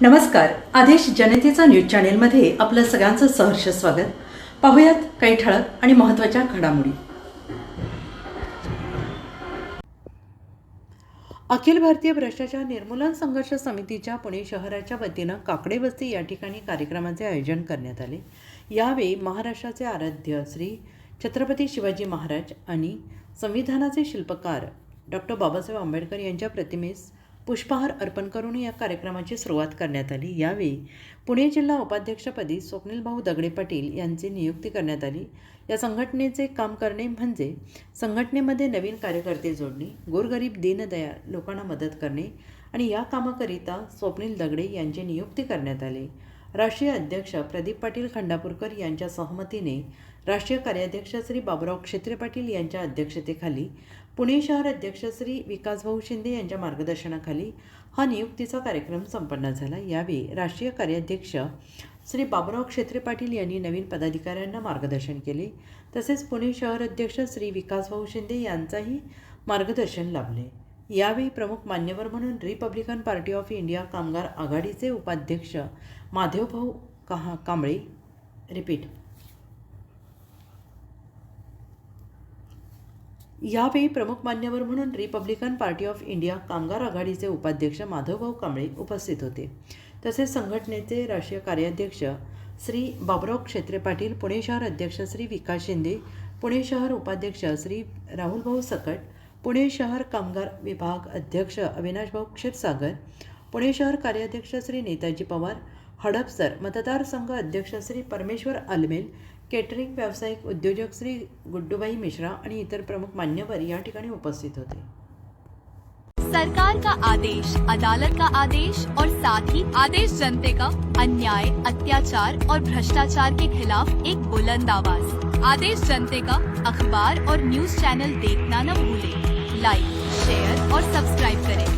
नमस्कार. आदेश जनतेचा न्यूज चॅनेलमध्ये आपलं सगळ्यांचं सहर्ष स्वागत. पाहुयात काही ठळक आणि महत्त्वाच्या घडामोडी. अखिल भारतीय भ्रष्टाचार निर्मूलन संघर्ष समितीच्या पुणे शहराच्या वतीनं काकडे वस्ती या ठिकाणी कार्यक्रमाचे आयोजन करण्यात आले. यावेळी महाराष्ट्राचे आराध्य श्री छत्रपती शिवाजी महाराज आणि संविधानाचे शिल्पकार डॉक्टर बाबासाहेब आंबेडकर यांच्या प्रतिमेस पुष्पहार अर्पण करून या कार्यक्रमाची सुरुवात करण्यात आली. यावेळी पुणे जिल्हा उपाध्यक्षपदी स्वप्नील भाऊ दगडे पाटील यांची नियुक्ती करण्यात आली. या संघटनेचे काम करणे म्हणजे संघटनेमध्ये नवीन कार्यकर्ते जोडणे गोरगरीब दीनदयाळ लोकांना मदत करणे आणि या कामाकरिता स्वप्नील दगडे यांची नियुक्ती करण्यात आली. राष्ट्रीय अध्यक्ष प्रदीप पाटील खंडापूरकर यांच्या सहमतीने राष्ट्रीय कार्याध्यक्ष श्री बाबुराव क्षेत्रे पाटील यांच्या अध्यक्षतेखाली पुणे शहर अध्यक्ष श्री विकासभाऊ शिंदे यांच्या मार्गदर्शनाखाली हा नियुक्तीचा कार्यक्रम संपन्न झाला. यावेळी राष्ट्रीय कार्याध्यक्ष श्री बाबुराव क्षेत्रे पाटील यांनी नवीन पदाधिकाऱ्यांना मार्गदर्शन केले. तसेच पुणे शहर अध्यक्ष श्री विकासभाऊ शिंदे यांचाही मार्गदर्शन लाभले. यावेळी प्रमुख मान्यवर म्हणून रिपब्लिकन पार्टी ऑफ इंडिया कामगार आघाडीचे उपाध्यक्ष माधवभाऊ कहा कांबळे. रिपीट. यावेळी प्रमुख मान्यवर म्हणून रिपब्लिकन पार्टी ऑफ इंडिया कामगार आघाडीचे उपाध्यक्ष माधवभाऊ कांबळे उपस्थित होते. तसेच संघटनेचे राष्ट्रीय कार्याध्यक्ष श्री बाबुराव क्षेत्रे पाटील पुणे शहर अध्यक्ष श्री विकास शिंदे पुणे शहर उपाध्यक्ष श्री राहुलभाऊ सकट पुणे शहर कामगार विभाग अध्यक्ष अविनाशभाऊ क्षीरसागर पुणे शहर कार्याध्यक्ष श्री नेताजी पवार हडपसर मतदारसंघ अध्यक्ष श्री परमेश्वर आलमेल केटरिंग व्यावसायिक उद्योजक श्री गुड्डूबाई मिश्रा आणि इतर प्रमुख मान्यवर या ठिकाणी उपस्थित होते. सरकार का आदेश अदालत का आदेश और साथ ही आदेश जनते का अन्याय अत्याचार और भ्रष्टाचार के खिलाफ एक बुलंद आवाज। आदेश जनते का अखबार और न्यूज चैनल देखना न भूलें। लाइक शेयर और सब्सक्राइब करें।